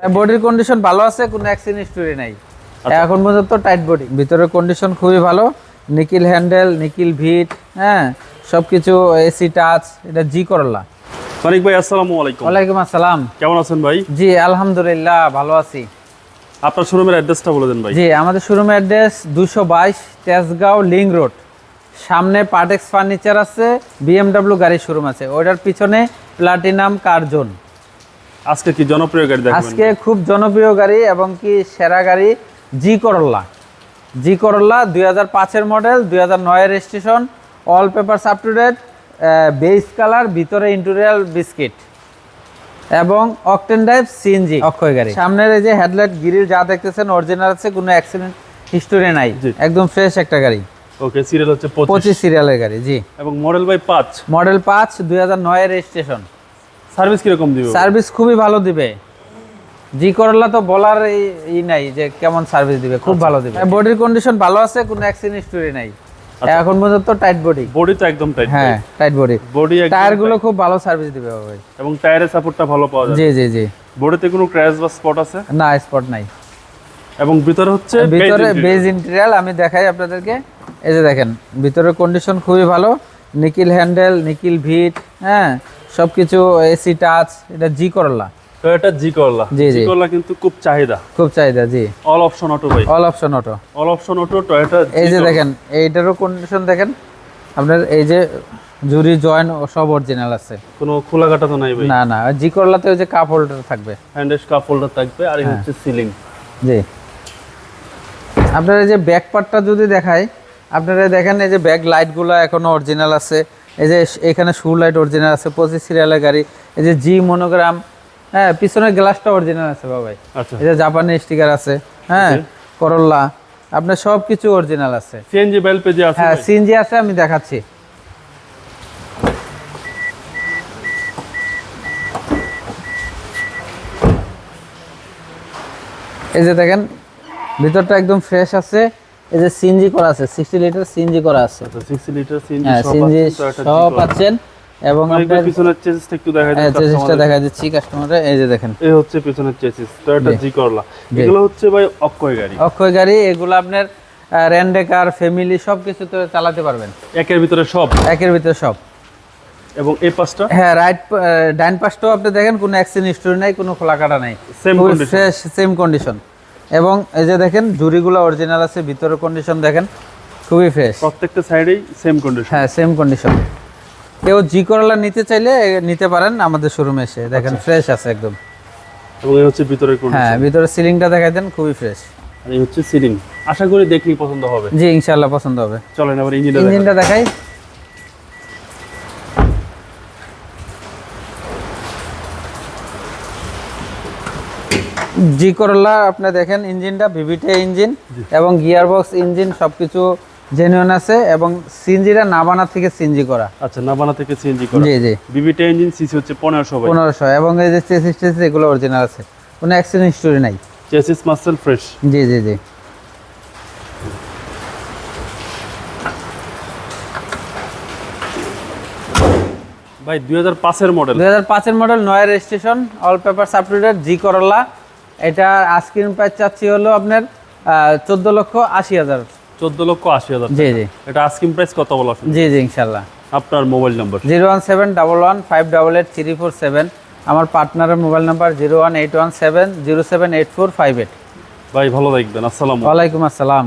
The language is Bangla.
বডির কন্ডিশন ভালো আছে কোনো অ্যাক্সিডেন্ট হিস্টোরি নাই। আচ্ছা। এখন পর্যন্ত টাইট বডি ভিতরের কন্ডিশন খুবই ভালো নিকিল হ্যান্ডেল নিকিল ভিট হ্যাঁ সব কিছু এসি টাচ এটা জি করলা মানিক ভাই আসসালামু আলাইকুম। ওয়ালাইকুম আসসালাম। কেমন আছেন ভাই? জি আলহামদুলিল্লাহ ভালো আছি। আপনার শোরুমের অ্যাড্রেসটা বলে দেন ভাই। জি আমাদের শোরুম অ্যাড্রেস দুশো বাইশ তেজগাঁও লিং রোড। সামনে পার্টেক্স ফার্নিচার আছে বিএমডাব্লিউ গাড়ির শোরুম আছে। ওইটার পিছনে প্লাটিনাম কার জোন আজকে কি জনপ্রিয় গাড়ি দেখাবেন? আজকে খুব জনপ্রিয় গাড়ি এবং কি সেরা গাড়ি জি করল্লা জি করল্লা দুই হাজার পাঁচের মডেল দুই হাজার নয়ের registration all papers up to date base colour ভিতরে ইন্টেরিয়াল বিস্কিট এবং অকটেন ড্রাইভ সিএনজি অক্ষয় গাড়ি। সামনের এই যে হেডলাইট গিরিল যা দেখতেছেন অরিজিনাল আছে কোনো অ্যাক্সিডেন্ট হিস্টোরি নাই। একদম ফ্রেশ একটা গাড়ি। ওকে সিরিয়াল হচ্ছে পঁচিশ। পঁচিশ সিরিয়ালের গাড়ি জি। এবং মডেল বাই পাঁচ। মডেল পাঁচ দুই হাজার নয়ের রেজিস্ট্রেশন সার্ভিস কীরকম দিবে? সার্ভিস খুবই ভালো দিবে। জি করলা তো বলার ই নাই যে কেমন সার্ভিস দিবে খুব ভালো দিবে। বডির কন্ডিশন ভালো আছে কোনো অ্যাক্সিডেন্ট হিস্টোরি নাই। এখন পর্যন্ত টাইট বডি বডি তো একদম টাইট হ্যাঁ টাইট বডি বডি টায়ারগুলো খুব ভালো সার্ভিস দিবে ভাই। এবং টায়ারের সাপোর্টটা ভালো পাওয়া যায় জি জি জি। বডিতে কোনো ক্র্যাশ বা স্পট আছে? না স্পট নাই। এবং ভিতরে হচ্ছে ভিতরে বেজ ইন্টেরিয়াল আমি দেখাই আপনাদেরকে। এই যে দেখেন ভিতরের কন্ডিশন খুবই ভালো। নিকিল হ্যান্ডেল নিকিল ভিট হ্যাঁ। সবকিছু এসি টাচ এটা জি করলা টয়োটা জি করলা জি, জি। করলা কিন্তু খুব চাহিদা। খুব চাহিদা জি। অল অপশন অটো ভাই। All option auto all option auto Toyota এই যে দেখেন এইটারও কন্ডিশন দেখেন। আপনার এই যে জুরি জয়েন সব অরিজিনাল আছে। কোনো খোলা কাটা তো নাই ভাই। না না জি করলাতে ওই যে কাপ হোল্ডার থাকবে। হ্যান্ডেস কাপ হোল্ডার থাকবে আর এই হ্যাঁ। হচ্ছে সিলিং জি। আপনার এই যে ব্যাক পার্টটা যদি দেখাই আপনারা দেখেন এই যে ব্যাক লাইটগুলো এখনও অরিজিনাল আছে। এই যে এখানে শু লাইট অরিজিনাল আছে পঁচিশ সিরিয়ালের গাড়ি। এই যে জি মনোগ্রাম হ্যাঁ পিছনের গ্লাসটা অরিজিনাল আছে বাবাই আচ্ছা। এই যে জাপানি স্টিকার আছে হ্যাঁ. করল্লা আপনার সব কিছু অরিজিনাল আছে সিএনজি বেল পেজে আছে হ্যাঁ? সিএনজি আছে আমি দেখাচ্ছি। এই যে দেখেন ভিতরটা একদম ফ্রেশ আছে। এই যে সিএনজি করা আছে সিক্সটি লিটার সিএনজি করা আছে। আচ্ছা 60 লিটার সিএনজি হ্যাঁ সিএনজি পাচ্ছেন, এবং আপনার পিছনের চেসিসটা একটু দেখা যায় চেসিসটা দেখা দিচ্ছি কাস্টমারে এই যে দেখেন। এই হচ্ছে পিছনের চেসিস টয়োটা জি। করলা। এগুলো হচ্ছে ভাই অক্ষয় গাড়ি। অক্ষয় গাড়ি এগুলো আপনার র্যান্ডেকার ফ্যামিলি সব কিছুতে চালাতে পারবেন। একের ভিতরে সব? একের ভিতরে সব। এবং এই পাঁচটা হ্যাঁ রাইট ডাইন পাশটাও আপনি দেখেন কোনো অ্যাক্সিডেন্ট হিস্টোরি নাই কোনো খোলা কাটা নাই condition. ফ্রেশ সেম কন্ডিশন এবং এই যে দেখেন জুরিগুলো অরিজিনাল আছে ভিতরের কন্ডিশন দেখেন খুবই ফ্রেশ প্রত্যেকটা সাইডেই সেম কন্ডিশন হ্যাঁ সেম কন্ডিশন কেউ জি করলা নিতে চাইলে নিতে পারেন আমাদের শোরুমে এসে। দেখেন ফ্রেশ আছে একদম। এবং এই হচ্ছে ভিতরের হ্যাঁ কন্ডিশন ভিতরে সিলিংটা দেখাই দেন খুবই ফ্রেশ আর এই হচ্ছে সিলিং আশা করি দেখলেই পছন্দ হবে। জি ইনশাল্লাহ পছন্দ হবে। চলেন আবার ইঞ্জিনটা ইঞ্জিনটা দেখাই। জি করলা আপনি দেখেন ইঞ্জিনটা ভিভিটে ইঞ্জিন এবং গিয়ার বক্স ইঞ্জিন সবকিছু জেনুইন আছে এবং সিনজিটা নাবানা থেকে সিনজি করা। আচ্ছা নাবানা থেকে সিএনজি করা। জি জি। বিবিটা ইঞ্জিন সিসি হচ্ছে 1500 ভাই। পনেরোশো। এবং এই যে চেসিস টেসিস এগুলো অরিজিনাল আছে। কোনো অ্যাক্সিডেন্ট হিস্টোরি নাই। চেসিস মাসেল ফ্রেশ জি জি জি। ভাই 2005 এর মডেল দুই হাজার পাঁচের মডেল নয় রেজিস্ট্রেশন অল পেপার সাপোর্টেড জি করলা এটা আইসক্রিম প্রাইস চাচ্ছি হলো আপনার চোদ্দ লক্ষ আশি হাজার। 14 লক্ষ 80 হাজার জি জি। এটা আইসক্রিম প্রাইস কত বলা জি জি ইনশাল্লাহ। আপনার mobile number zero one seven double one five double eight three four seven. আমার পার্টনারের mobile number zero one eight one seven zero seven eight four five eight. ভাই ভালো থাকবেন। আসসালাম ওয়ালাইকুম আসসালাম।